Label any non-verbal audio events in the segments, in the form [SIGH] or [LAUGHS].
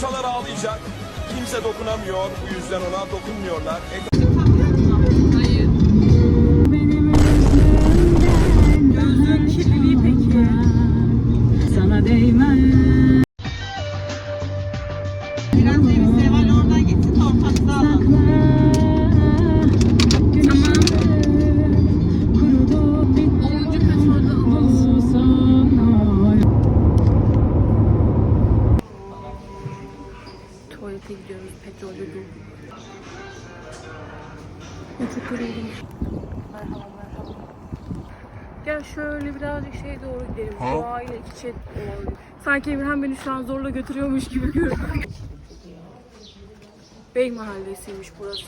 dokunsalar ağlayacak. Kimse dokunamıyor. Bu yüzden ona dokunmuyorlar. E, Biraz evi Seval oradan gitsin ortamıza alalım. Tuvalete gidiyoruz. Petrolde dur. Çok yoruldum. Merhaba merhaba. Gel şöyle birazcık şey doğru gidelim. Doğayla iç içe doğru. Sanki Emirhan beni şu an zorla götürüyormuş gibi görünüyor. Bey mahallesiymiş burası.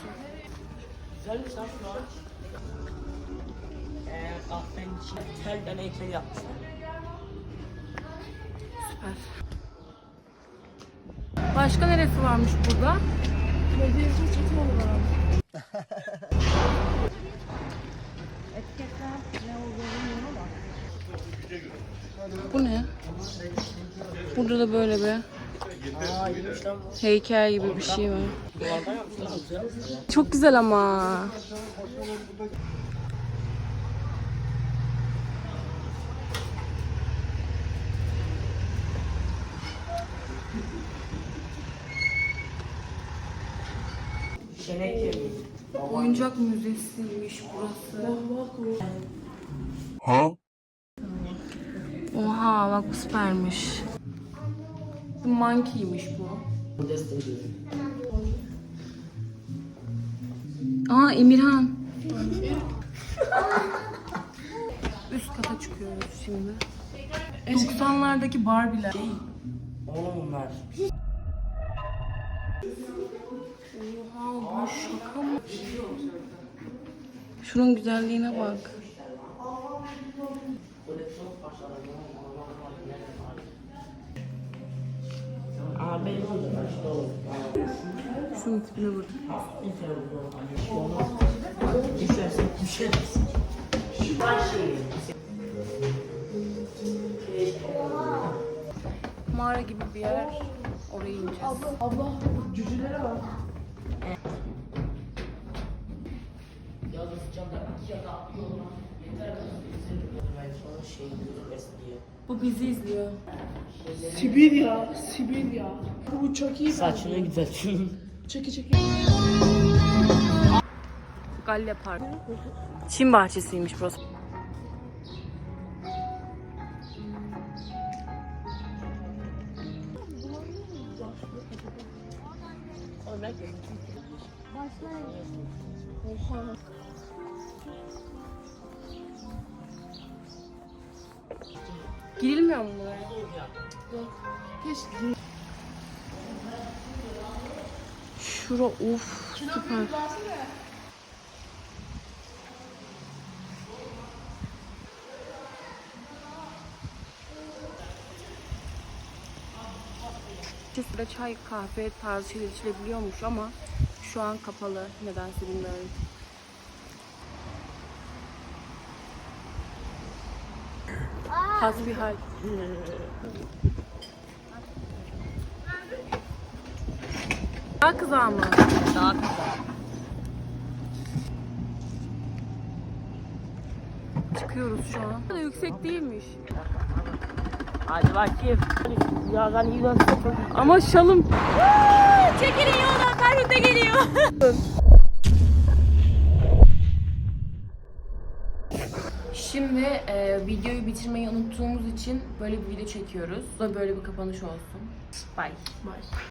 Güzel bir saat şu an. Ee, kahvenin içine telden heykel yapmışlar. Süper. Başka neresi varmış burada? Belediyeci Çetinoğlu var. Bu ne? Burada da böyle bir Heykel gibi bir şey var. Çok güzel ama. Oyuncak müzesiymiş burası. Oha bak bu süpermiş. Bu monkeymiş bu. Aa Emirhan. [LAUGHS] Üst kata çıkıyoruz şimdi. 90'lardaki Barbie'ler. Oğlum bunlar. Oha bu şaka mı? Şunun güzelliğine bak. Şunun tipine bak. Düşersin şeyi. Mağara gibi bir yer. Oraya ineceğiz. Yalnız camda iki ya da yoluna yeter kadar izlerim. Ben Bu bizi izliyor. Sibirya, Sibirya. Bu çok iyi. Saçını güzeltin. Çeki çeki. Galle Park. Çin bahçesiymiş burası. Girilmiyor mu buraya? Keşke. Şura of süper. Burada çay, kahve tarzı şeyler içilebiliyormuş ama şu an kapalı. Nedense bilmiyorum. Haz bir hal. Daha kızağı mı? Daha güzel. Çıkıyoruz şu an. Yüksek değilmiş. Hadi bakayım. Rüyadan iyi iyi. Ama şalım. Çekilin yoldan Ferhunde geliyor. [LAUGHS] Şimdi e, videoyu bitirmeyi unuttuğumuz için böyle bir video çekiyoruz. Da böyle bir kapanış olsun. Bye. Bye.